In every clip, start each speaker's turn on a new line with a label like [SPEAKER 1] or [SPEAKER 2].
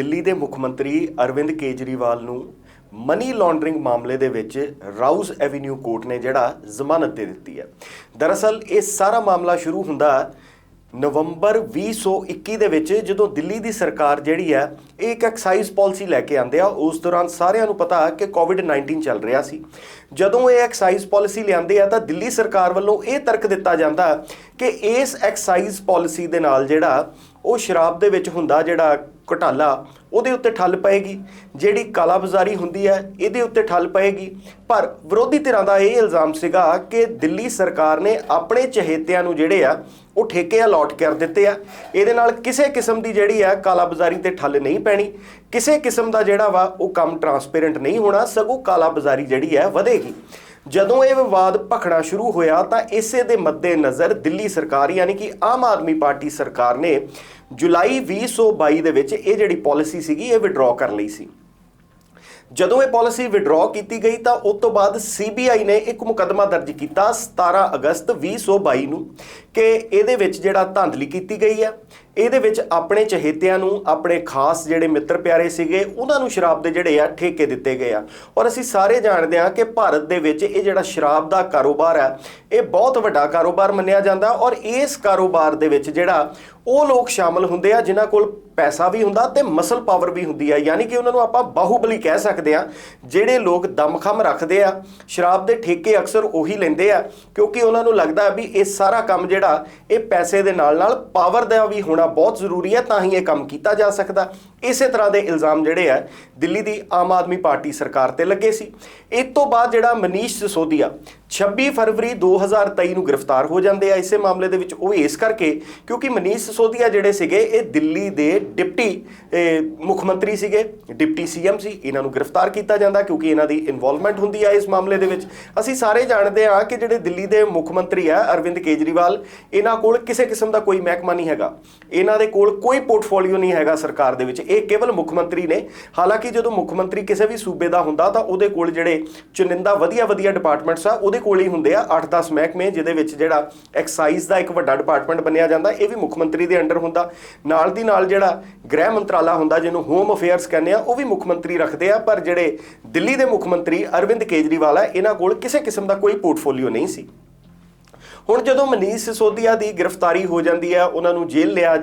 [SPEAKER 1] ਦਿੱਲੀ ਦੇ ਮੁੱਖ ਮੰਤਰੀ ਅਰਵਿੰਦ ਕੇਜਰੀਵਾਲ ਨੂੰ ਮਨੀ ਲਾਂਡਰਿੰਗ ਮਾਮਲੇ ਦੇ ਵਿੱਚ ਰਾਊਸ ਐਵੀਨਿਊ ਕੋਰਟ ਨੇ ਜਿਹੜਾ ਜ਼ਮਾਨਤ ਦੇ ਦਿੱਤੀ ਹੈ। ਦਰਅਸਲ, ਇਹ ਸਾਰਾ ਮਾਮਲਾ ਸ਼ੁਰੂ ਹੁੰਦਾ ਨਵੰਬਰ 2021 ਦੇ ਵਿੱਚ ਜਦੋਂ ਦਿੱਲੀ ਦੀ ਸਰਕਾਰ ਜਿਹੜੀ ਹੈ, ਇਹ ਇੱਕ ਐਕਸਾਈਜ਼ ਪਾਲਿਸੀ ਲੈ ਕੇ ਆਂਦੇ ਆ, ਉਸ ਦੌਰਾਨ ਸਾਰਿਆਂ ਨੂੰ ਪਤਾ ਕਿ ਕੋਵਿਡ-19 ਚੱਲ ਰਿਹਾ ਸੀ। ਜਦੋਂ ਇਹ ਐਕਸਾਈਜ਼ ਪਾਲਿਸੀ ਲਿਆਂਦੇ ਆ, ਤਾਂ ਦਿੱਲੀ ਸਰਕਾਰ ਵੱਲੋਂ ਇਹ ਤਰਕ ਦਿੱਤਾ ਜਾਂਦਾ ਕਿ ਇਸ ਐਕਸਾਈਜ਼ ਪਾਲਿਸੀ ਦੇ ਨਾਲ ਜਿਹੜਾ ਉਹ ਸ਼ਰਾਬ ਦੇ ਵਿੱਚ ਹੁੰਦਾ ਜਿਹੜਾ ਘੁਟਾਲਾ ਉਹਦੇ ਉੱਤੇ ਠੱਲ ਪਏਗੀ, ਜਿਹੜੀ ਕਾਲਾਬਾਜ਼ਾਰੀ ਹੁੰਦੀ ਹੈ, ਇਹਦੇ ਉੱਤੇ ਠੱਲ ਪਏਗੀ। ਪਰ ਵਿਰੋਧੀ ਧਿਰਾਂ ਦਾ ਇਹ ਇਲਜ਼ਾਮ ਸੀਗਾ ਕਿ ਦਿੱਲੀ ਸਰਕਾਰ ਨੇ ਆਪਣੇ ਚਹੇਤਿਆਂ ਨੂੰ ਜਿਹੜੇ ਆ, ਉਹ ਠੇਕੇ ਅਲਾਟ ਕਰ ਦਿੱਤੇ ਆ। ਇਹਦੇ ਨਾਲ ਕਿਸੇ ਕਿਸਮ ਦੀ ਜਿਹੜੀ ਆ, ਕਾਲਾਬਾਜ਼ਾਰੀ ਤੇ ਠੱਲ ਨਹੀਂ ਪੈਣੀ। ਕਿਸੇ ਕਿਸਮ ਦਾ ਜਿਹੜਾ ਵਾ, ਉਹ ਕੰਮ ਟਰਾਂਸਪੇਰੈਂਟ ਨਹੀਂ ਹੋਣਾ, ਸਗੋਂ ਕਾਲਾਬਾਜ਼ਾਰੀ ਜਿਹੜੀ ਹੈ ਵਧੇਗੀ। ਜਦੋਂ ਇਹ ਵਿਵਾਦ ਭਖਣਾ ਸ਼ੁਰੂ ਹੋਇਆ ਤਾਂ ਇਸੇ ਦੇ ਮੱਦੇਨਜ਼ਰ ਦਿੱਲੀ ਸਰਕਾਰ, ਯਾਨੀ ਕਿ ਆਮ ਆਦਮੀ ਪਾਰਟੀ ਸਰਕਾਰ ਨੇ ਜੁਲਾਈ 2022 ਦੇ ਵਿੱਚ ਇਹ ਜਿਹੜੀ ਪਾਲਿਸੀ ਸੀਗੀ, ਇਹ ਵਿਡਰਾਅ ਕਰ ਲਈ ਸੀ। ਜਦੋਂ ਇਹ ਪਾਲਿਸੀ ਵਿਡਰਾਅ ਕੀਤੀ ਗਈ ਤਾਂ ਉਸ ਤੋਂ ਬਾਅਦ ਸੀਬੀਆਈ ਨੇ ਇੱਕ ਮੁਕੱਦਮਾ ਦਰਜ ਕੀਤਾ 17 ਅਗਸਤ 2022 ਨੂੰ ਕਿ ਇਹਦੇ ਵਿੱਚ ਜਿਹੜਾ ਧਾਂਦਲੀ ਕੀਤੀ ਗਈ ਹੈ। ਇਹਦੇ ਵਿੱਚ ਆਪਣੇ ਚਹੇਤਿਆਂ ਨੂੰ, ਆਪਣੇ ਖਾਸ ਜਿਹੜੇ ਮਿੱਤਰ ਪਿਆਰੇ ਸੀਗੇ, ਉਹਨਾਂ ਨੂੰ ਸ਼ਰਾਬ ਦੇ ਜਿਹੜੇ ਆ ਠੇਕੇ ਦਿੱਤੇ ਗਏ ਆ। ਔਰ ਅਸੀਂ ਸਾਰੇ ਜਾਣਦੇ ਆ ਕਿ ਭਾਰਤ ਦੇ ਵਿੱਚ ਇਹ ਜਿਹੜਾ ਸ਼ਰਾਬ ਦਾ ਕਾਰੋਬਾਰ ਆ, ਇਹ ਬਹੁਤ ਵੱਡਾ ਕਾਰੋਬਾਰ ਮੰਨਿਆ ਜਾਂਦਾ। ਔਰ ਇਸ ਕਾਰੋਬਾਰ ਦੇ ਵਿੱਚ ਜਿਹੜਾ ਉਹ ਲੋਕ ਸ਼ਾਮਲ ਹੁੰਦੇ ਆ, ਜਿਨ੍ਹਾਂ ਕੋਲ ਪੈਸਾ ਵੀ ਹੁੰਦਾ ਤੇ ਮਸਲ ਪਾਵਰ ਵੀ ਹੁੰਦੀ ਆ। ਯਾਨੀ ਕਿ ਉਹਨਾਂ ਨੂੰ ਆਪਾਂ ਬਾਹੂਬਲੀ ਕਹਿ ਸਕਦੇ ਆ ਜਿਹੜੇ ਲੋਕ ਦਮਖਮ ਰੱਖਦੇ ਆ, ਸ਼ਰਾਬ ਦੇ ਠੇਕੇ ਅਕਸਰ ਉਹੀ ਲੈਂਦੇ ਆ, ਕਿਉਂਕਿ ਉਹਨਾਂ ਨੂੰ ਲੱਗਦਾ ਵੀ ਇਹ ਸਾਰਾ ਕੰਮ ਜਿਹੜਾ, ਇਹ ਪੈਸੇ ਦੇ ਨਾਲ ਨਾਲ ਪਾਵਰ ਦਾ ਵੀ ਹੋਣਾ ਬਹੁਤ ਜ਼ਰੂਰੀ ਹੈ ਤਾਂ ਹੀ ਇਹ ਕੰਮ ਕੀਤਾ ਜਾ ਸਕਦਾ। ਇਸੇ ਤਰ੍ਹਾਂ ਦੇ ਇਲਜ਼ਾਮ ਜਿਹੜੇ ਆ, ਦਿੱਲੀ ਦੀ ਆਮ ਆਦਮੀ ਪਾਰਟੀ ਸਰਕਾਰ ਤੇ ਲੱਗੇ ਸੀ। ਇਸ ਤੋਂ ਬਾਅਦ ਜਿਹੜਾ ਮਨੀਸ਼ ਸਿਸੋਦੀਆ 26 ਫਰਵਰੀ 2023 ਨੂੰ ਗ੍ਰਿਫਤਾਰ ਹੋ ਜਾਂਦੇ ਆ। ਇਸੇ ਮਾਮਲੇ ਦੇ ਵਿੱਚ ਉਹ ਇਸ ਕਰਕੇ ਕਿਉਂਕਿ ਮਨੀਸ਼ ਸਿਸੋਦੀਆ ਜਿਹੜੇ ਸੀਗੇ, ਇਹ ਦਿੱਲੀ ਦੇ ਡਿਪਟੀ ਮੁੱਖ ਮੰਤਰੀ ਸੀਗੇ, ਡਿਪਟੀ ਸੀਐਮ ਸੀ। ਇਹਨਾਂ ਨੂੰ ਗ੍ਰਿਫਤਾਰ ਕੀਤਾ ਜਾਂਦਾ ਕਿਉਂਕਿ ਇਹਨਾਂ ਦੀ ਇਨਵੋਲਵਮੈਂਟ ਹੁੰਦੀ ਆ ਇਸ ਮਾਮਲੇ ਦੇ ਵਿੱਚ। ਅਸੀਂ ਸਾਰੇ ਜਾਣਦੇ ਆ ਕਿ ਜਿਹੜੇ ਦਿੱਲੀ ਦੇ ਮੁੱਖ ਮੰਤਰੀ ਆ, ਅਰਵਿੰਦ ਕੇਜਰੀਵਾਲ, ਇਹਨਾਂ ਕੋਲ ਕਿਸੇ ਕਿਸਮ ਦਾ ਕੋਈ ਮਹਿਕਮਾ ਨਹੀਂ ਹੈਗਾ। ਇਹਨਾਂ ਦੇ ਕੋਲ ਕੋਈ ਪੋਰਟਫੋਲੀਓ ਨਹੀਂ ਹੈਗਾ ਸਰਕਾਰ ਦੇ ਵਿੱਚ। ਇਹ ਕੇਵਲ ਮੁੱਖ ਮੰਤਰੀ ਨੇ। ਹਾਲਾਂਕਿ ਜਦੋਂ ਮੁੱਖ ਮੰਤਰੀ ਕਿਸੇ ਵੀ ਸੂਬੇ ਦਾ ਹੁੰਦਾ ਤਾਂ ਉਹਦੇ ਕੋਲ ਜਿਹੜੇ ਚੁਣਿੰਦਾ ਵਧੀਆ ਵਧੀਆ ਡਿਪਾਰਟਮੈਂਟਸ ਆ, ਉਹਦੇ ਕੋਲ ਹੀ ਹੁੰਦੇ ਆ 8-10 ਮਹਿਕਮੇ, ਜਿਹਦੇ ਵਿੱਚ ਜਿਹੜਾ ਐਕਸਾਈਜ਼ ਦਾ ਇੱਕ ਵੱਡਾ ਡਿਪਾਰਟਮੈਂਟ ਬਣਿਆ ਜਾਂਦਾ, ਇਹ ਵੀ ਮੁੱਖ ਮੰਤਰੀ ਦੇ ਅੰਡਰ ਹੁੰਦਾ। ਨਾਲ ਦੀ ਨਾਲ ਜਿਹੜਾ ਗ੍ਰਹਿ ਮੰਤਰਾਲਾ ਹੁੰਦਾ, ਜਿਹਨੂੰ ਹੋਮ ਅਫੇਅਰਸ ਕਹਿੰਦੇ ਆ, ਉਹ ਵੀ ਮੁੱਖ ਮੰਤਰੀ ਰੱਖਦੇ ਆ, ਪਰ ਜਿਹੜੇ ਦਿੱਲੀ ਦੇ ਮੁੱਖ ਮੰਤਰੀ ਅਰਵਿੰਦ ਕੇਜਰੀਵਾਲ ਆ, ਇਹਨਾਂ ਕੋਲ ਕਿਸੇ ਕਿਸਮ ਦਾ ਕੋਈ ਪੋਰਟਫੋਲੀਓ ਨਹੀਂ ਸੀ। ਹੁਣ ਜਦੋਂ ਮਨੀਸ਼ ਸਿਸੋਦੀਆ ਦੀ ਗ੍ਰਿਫਤਾਰੀ ਹੋ ਜਾਂਦੀ ਹੈ ਉਹਨਾਂ ਨੂੰ ਜੇਲ੍ਹ ਲਿਆ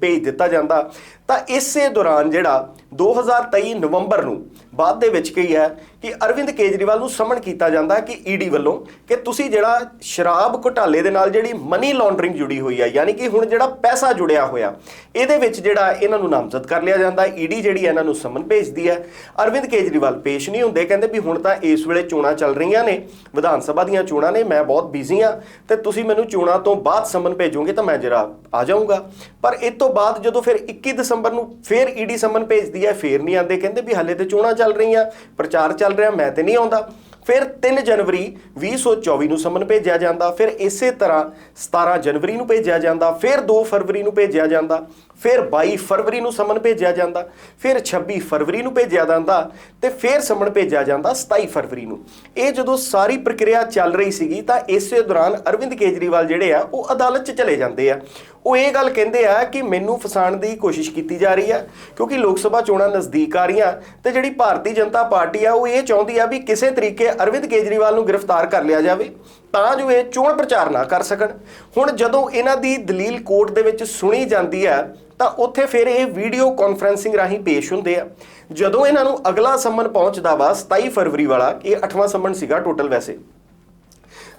[SPEAKER 1] ਭੇਜ ਦਿੱਤਾ ਜਾਂਦਾ ਤਾਂ ਇਸੇ ਦੌਰਾਨ ਜਿਹੜਾ 2023 ਨਵੰਬਰ ਨੂੰ ਬਾਅਦ ਦੇ ਵਿੱਚ ਕੀ ਹੈ ਕਿ ਅਰਵਿੰਦ ਕੇਜਰੀਵਾਲ ਨੂੰ ਸਮਨ ਕੀਤਾ ਜਾਂਦਾ ਕਿ ਈਡੀ ਵੱਲੋਂ ਕਿ ਤੁਸੀਂ ਜਿਹੜਾ ਸ਼ਰਾਬ ਘੁਟਾਲੇ ਦੇ ਨਾਲ ਜਿਹੜੀ ਮਨੀ ਲਾਂਡਰਿੰਗ ਜੁੜੀ ਹੋਈ ਹੈ ਯਾਨੀ ਕਿ ਹੁਣ ਜਿਹੜਾ ਪੈਸਾ ਜੁੜਿਆ ਹੋਇਆ, ਇਹਦੇ ਵਿੱਚ ਜਿਹੜਾ ਇਹਨਾਂ ਨੂੰ ਨਾਮਜ਼ਦ ਕਰ ਲਿਆ ਜਾਂਦਾ ਈਡੀ ਜਿਹੜੀ ਇਹਨਾਂ ਨੂੰ ਸਮਨ ਭੇਜਦੀ ਹੈ। ਅਰਵਿੰਦ ਕੇਜਰੀਵਾਲ ਪੇਸ਼ ਨਹੀਂ ਹੁੰਦੇ, ਕਹਿੰਦੇ ਵੀ ਹੁਣ ਤਾਂ ਇਸ ਵੇਲੇ ਚੋਣਾਂ ਚੱਲ ਰਹੀਆਂ ਨੇ, ਵਿਧਾਨ ਸਭਾ ਦੀਆਂ ਚੋਣਾਂ ਨੇ, ਮੈਂ ਬਹੁਤ ਬਿਜ਼ੀ ਆ ਤੇ ਤੁਸੀਂ ਮੈਨੂੰ ਚੋਣਾਂ ਤੋਂ ਬਾਅਦ ਸਮਨ ਭੇਜੋਗੇ ਤਾਂ ਮੈਂ ਜਰਾ ਆ ਜਾਊਂਗਾ। ਪਰ ਇਸ ਤੋਂ ਬਾਅਦ ਜਦੋਂ ਫਿਰ 21 ਦਸੰਬਰ ਨੂੰ ਫਿਰ ਈਡੀ ਸਮਨ ਭੇਜਦੀ ਹੈ, ਫੇਰ ਨਹੀਂ ਆਉਂਦੇ। ਕਹਿੰਦੇ ਵੀ ਹਾਲੇ ਤੇ ਚੋਣਾਂ ਚੱਲ ਰਹੀਆਂ, ਪ੍ਰਚਾਰ ਚੱਲ ਰਿਹਾ, ਮੈਂ ਤੇ ਨਹੀਂ ਆਉਂਦਾ। ਫਿਰ 3 ਜਨਵਰੀ 2024 ਨੂੰ ਸਮਨ ਭੇਜਿਆ ਜਾਂਦਾ। ਫਿਰ ਇਸੇ ਤਰ੍ਹਾਂ 17 ਜਨਵਰੀ ਨੂੰ ਭੇਜਿਆ ਜਾਂਦਾ। ਫਿਰ 2 ਫਰਵਰੀ ਨੂੰ ਭੇਜਿਆ ਜਾਂਦਾ। ਫਿਰ 22 ਫਰਵਰੀ ਨੂੰ ਸਮਨ ਭੇਜਿਆ ਜਾਂਦਾ, ਫਿਰ 26 ਫਰਵਰੀ ਨੂੰ ਭੇਜਿਆ ਜਾਂਦਾ ਤੇ ਫਿਰ ਸਮਨ ਭੇਜਿਆ ਜਾਂਦਾ 27 ਫਰਵਰੀ ਨੂੰ। ਇਹ ਜਦੋਂ ਸਾਰੀ ਪ੍ਰਕਿਰਿਆ ਚੱਲ ਰਹੀ ਸੀਗੀ ਤਾਂ ਇਸੇ ਦੌਰਾਨ ਅਰਵਿੰਦ ਕੇਜਰੀਵਾਲ ਜਿਹੜੇ ਆ, ਉਹ ਅਦਾਲਤ 'ਚ ਚਲੇ ਜਾਂਦੇ ਆ। ਉਹ ਇਹ ਗੱਲ ਕਹਿੰਦੇ ਆ ਕਿ ਮੈਨੂੰ ਫਸਾਉਣ ਦੀ ਕੋਸ਼ਿਸ਼ ਕੀਤੀ ਜਾ ਰਹੀ ਹੈ ਕਿਉਂਕਿ ਲੋਕ ਸਭਾ ਚੋਣਾਂ ਨਜ਼ਦੀਕ ਆ ਰਹੀਆਂ ਤੇ ਜਿਹੜੀ ਭਾਰਤੀ ਜਨਤਾ ਪਾਰਟੀ ਆ, ਉਹ ਇਹ ਚਾਹੁੰਦੀ ਆ ਵੀ ਕਿਸੇ ਤਰੀਕੇ ਅਰਵਿੰਦ ਕੇਜਰੀਵਾਲ ਨੂੰ ਗ੍ਰਿਫਤਾਰ ਕਰ ਲਿਆ ਜਾਵੇ। ਤਾਂ ਜੋ ਇਹ ਚੋਣ ਪ੍ਰਚਾਰ ਨਾ ਕਰ ਸਕਣ। ਹੁਣ ਜਦੋਂ ਇਹਨਾਂ ਦੀ ਦਲੀਲ ਕੋਰਟ ਦੇ ਵਿੱਚ ਸੁਣੀ ਜਾਂਦੀ ਹੈ, ਤਾਂ ਉੱਥੇ ਫਿਰ ਇਹ ਵੀਡੀਓ ਕਾਨਫਰੈਂਸਿੰਗ ਰਾਹੀਂ ਪੇਸ਼ ਹੁੰਦੇ ਆ। ਜਦੋਂ ਇਹਨਾਂ ਨੂੰ ਅਗਲਾ ਸੰਮਨ ਪਹੁੰਚਦਾ ਵਾ 27 ਫਰਵਰੀ ਵਾਲਾ, ਇਹ 8ਵਾਂ ਸੰਮਨ ਸੀਗਾ ਟੋਟਲ ਵੈਸੇ।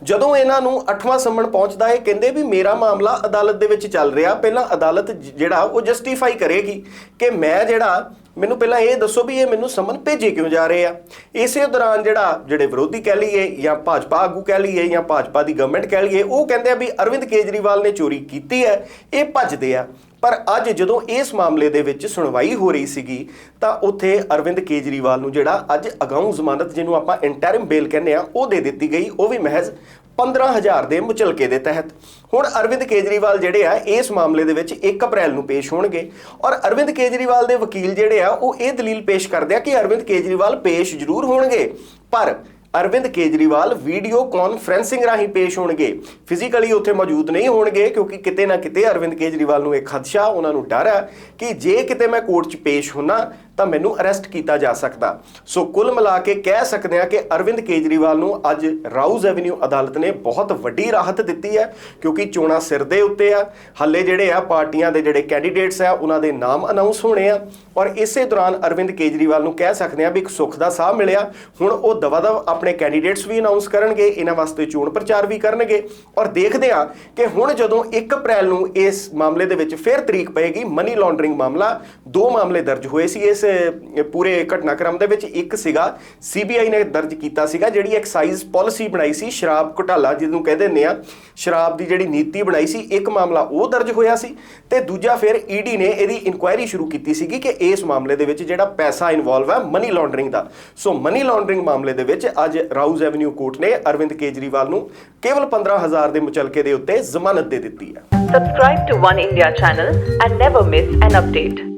[SPEAKER 1] ਜਦੋਂ ਇਹਨਾਂ ਨੂੰ 8ਵਾਂ ਸੰਮਣ ਪਹੁੰਚਦਾ ਹੈ, ਕਹਿੰਦੇ ਵੀ ਮੇਰਾ ਮਾਮਲਾ ਅਦਾਲਤ ਦੇ ਵਿੱਚ ਚੱਲ ਰਿਹਾ। ਪਹਿਲਾਂ ਅਦਾਲਤ ਜਿਹੜਾ, ਉਹ ਜਸਟੀਫਾਈ ਕਰੇਗੀ ਕਿ ਮੈਂ ਜਿਹੜਾ, ਮੈਨੂੰ ਪਹਿਲਾਂ ਇਹ ਦੱਸੋ ਵੀ ਇਹ ਮੈਨੂੰ ਸਮਨ ਭੇਜੇ ਕਿਉਂ ਜਾ ਰਹੇ ਆ? ਇਸੇ ਦੌਰਾਨ ਜਿਹੜਾ, ਜਿਹੜੇ ਵਿਰੋਧੀ ਕਹਿ ਲਈਏ ਜਾਂ ਭਾਜਪਾ ਆਗੂ ਕਹਿ ਲਈਏ ਜਾਂ ਭਾਜਪਾ ਦੀ ਗਵਰਨਮੈਂਟ ਕਹਿ ਲਈਏ, ਉਹ ਕਹਿੰਦੇ ਆ ਵੀ ਅਰਵਿੰਦ ਕੇਜਰੀਵਾਲ ਨੇ ਚੋਰੀ ਕੀਤੀ ਹੈ, ਇਹ ਭੱਜਦੇ ਆ। ਪਰ ਅੱਜ ਜਦੋਂ ਇਸ ਮਾਮਲੇ ਦੇ ਵਿੱਚ ਸੁਣਵਾਈ ਹੋ ਰਹੀ ਸੀਗੀ, ਤਾਂ ਉੱਥੇ ਅਰਵਿੰਦ ਕੇਜਰੀਵਾਲ ਨੂੰ ਜਿਹੜਾ ਅੱਜ ਅਗਾਊਂ ਜ਼ਮਾਨਤ ਜਿਹਨੂੰ ਆਪਾਂ ਇੰਟਰਮ ਬੇਲ ਕਹਿੰਦੇ ਆ ਉਹ ਦੇ ਦਿੱਤੀ ਗਈ। ਉਹ ਵੀ ਮਹਿਜ਼ 15000 ਦੇ ਮੁਚਲਕੇ ਦੇ ਤਹਿਤ। ਹੁਣ ਅਰਵਿੰਦ ਕੇਜਰੀਵਾਲ ਜਿਹੜੇ ਆ, ਇਸ ਮਾਮਲੇ ਦੇ ਵਿੱਚ 1 ਅਪ੍ਰੈਲ ਨੂੰ ਪੇਸ਼ ਹੋਣਗੇ। ਔਰ ਅਰਵਿੰਦ ਕੇਜਰੀਵਾਲ ਦੇ ਵਕੀਲ ਜਿਹੜੇ ਆ, ਉਹ ਇਹ ਦਲੀਲ ਪੇਸ਼ ਕਰਦੇ ਆ ਕਿ ਅਰਵਿੰਦ ਕੇਜਰੀਵਾਲ ਪੇਸ਼ ਜ਼ਰੂਰ ਹੋਣਗੇ। ਪਰ ਅਰਵਿੰਦ ਕੇਜਰੀਵਾਲ ਵੀਡੀਓ ਕਾਨਫਰੈਂਸਿੰਗ ਰਾਹੀਂ ਪੇਸ਼ ਹੋਣਗੇ। ਫਿਜ਼ੀਕਲੀ ਉੱਥੇ ਮੌਜੂਦ ਨਹੀਂ ਹੋਣਗੇ ਕਿਉਂਕਿ ਕਿਤੇ ਨਾ ਕਿਤੇ ਅਰਵਿੰਦ ਕੇਜਰੀਵਾਲ ਨੂੰ ਇਹ ਖਦਸ਼ਾ ਉਹਨਾਂ ਨੂੰ ਡਰ ਹੈ ਕਿ ਜੇ ਕਿਤੇ ਮੈਂ ਕੋਰਟ 'ਚ ਪੇਸ਼ ਹੁੰਨਾ ਤਾਂ ਮੈਨੂੰ ਅਰੈਸਟ ਕੀਤਾ ਜਾ ਸਕਦਾ। ਸੋ ਕੁੱਲ ਮਿਲਾ ਕੇ ਕਹਿ ਸਕਦੇ ਹਾਂ ਕਿ ਅਰਵਿੰਦ ਕੇਜਰੀਵਾਲ ਨੂੰ ਅੱਜ ਰਾਊਜ਼ ਐਵਨਿਊ ਅਦਾਲਤ ਨੇ ਬਹੁਤ ਵੱਡੀ ਰਾਹਤ ਦਿੱਤੀ ਹੈ, ਕਿਉਂਕਿ ਚੋਣਾਂ ਸਿਰ ਦੇ ਉੱਤੇ ਆ। ਹੱਲੇ ਜਿਹੜੇ ਆ ਪਾਰਟੀਆਂ ਦੇ ਜਿਹੜੇ ਕੈਂਡੀਡੇਟਸ ਆ, ਉਹਨਾਂ ਦੇ ਨਾਮ ਅਨਾਉਂਸ ਹੋਣੇ ਆ। ਔਰ ਇਸੇ ਦੌਰਾਨ ਅਰਵਿੰਦ ਕੇਜਰੀਵਾਲ ਨੂੰ ਕਹਿ ਸਕਦੇ ਆ ਵੀ ਇੱਕ ਸੁੱਖ ਦਾ ਸਾਹ ਮਿਲਿਆ। ਹੁਣ ਉਹ ਦਵਾ-ਦਵ ਆਪਣੇ ਕੈਂਡੀਡੇਟਸ ਵੀ ਅਨਾਉਂਸ ਕਰਨਗੇ, ਇਹਨਾਂ ਵਾਸਤੇ ਚੋਣ ਪ੍ਰਚਾਰ ਵੀ ਕਰਨਗੇ। ਔਰ ਦੇਖਦੇ ਆ ਕਿ ਹੁਣ ਜਦੋਂ 1 ਅਪ੍ਰੈਲ ਨੂੰ ਇਸ ਮਾਮਲੇ ਦੇ ਵਿੱਚ ਫਿਰ ਤਰੀਕ ਪਏਗੀ ਮਨੀ ਲਾਂਡਰਿੰਗ ਮਾਮਲਾ, ਦੋ ਮਾਮਲੇ ਦਰਜ ਹੋਏ ਸੀ ਇਸ ਅ, ਪੂਰੇ ਘਟਨਾਕ੍ਰਮ ਦੇ ਵਿੱਚ ਇੱਕ ਸੀਗਾ ਸੀਬੀਆਈ ਨੇ ਦਰਜ ਕੀਤਾ ਸੀਗਾ ਜਿਹੜੀ ਐਕਸਾਈਜ਼ ਪਾਲਿਸੀ ਬਣਾਈ ਸੀ ਸ਼ਰਾਬ ਘੁਟਾਲਾ ਜਿਹਨੂੰ ਕਹਿੰਦੇ ਨੇ ਆ ਸ਼ਰਾਬ ਦੀ ਜਿਹੜੀ ਨੀਤੀ ਬਣਾਈ ਸੀ ਇੱਕ ਮਾਮਲਾ ਉਹ ਦਰਜ ਹੋਇਆ ਸੀ ਤੇ ਦੂਜਾ ਫਿਰ ਈਡੀ ਨੇ ਇਹਦੀ ਇਨਕੁਆਇਰੀ ਸ਼ੁਰੂ ਕੀਤੀ ਸੀਗੀ ਕਿ ਇਸ ਮਾਮਲੇ ਦੇ ਵਿੱਚ ਜਿਹੜਾ ਪੈਸਾ ਇਨਵੋਲਵ ਹੈ ਮਨੀ ਲਾਂਡਰਿੰਗ ਦਾ ਸੋ ਮਨੀ ਲਾਂਡਰਿੰਗ ਮਾਮਲੇ ਦੇ ਵਿੱਚ ਅੱਜ ਰਾਊਜ਼ ਐਵਨਿਊ ਕੋਰਟ ਨੇ ਅਰਵਿੰਦ ਕੇਜਰੀਵਾਲ ਨੂੰ ਕੇਵਲ 15000 ਦੇ ਮੁਚਲਕੇ ਦੇ ਉੱਤੇ ਜ਼ਮਾਨਤ ਦੇ ਦਿੱਤੀ ਹੈ
[SPEAKER 2] Subscribe to One India channel and never miss an update.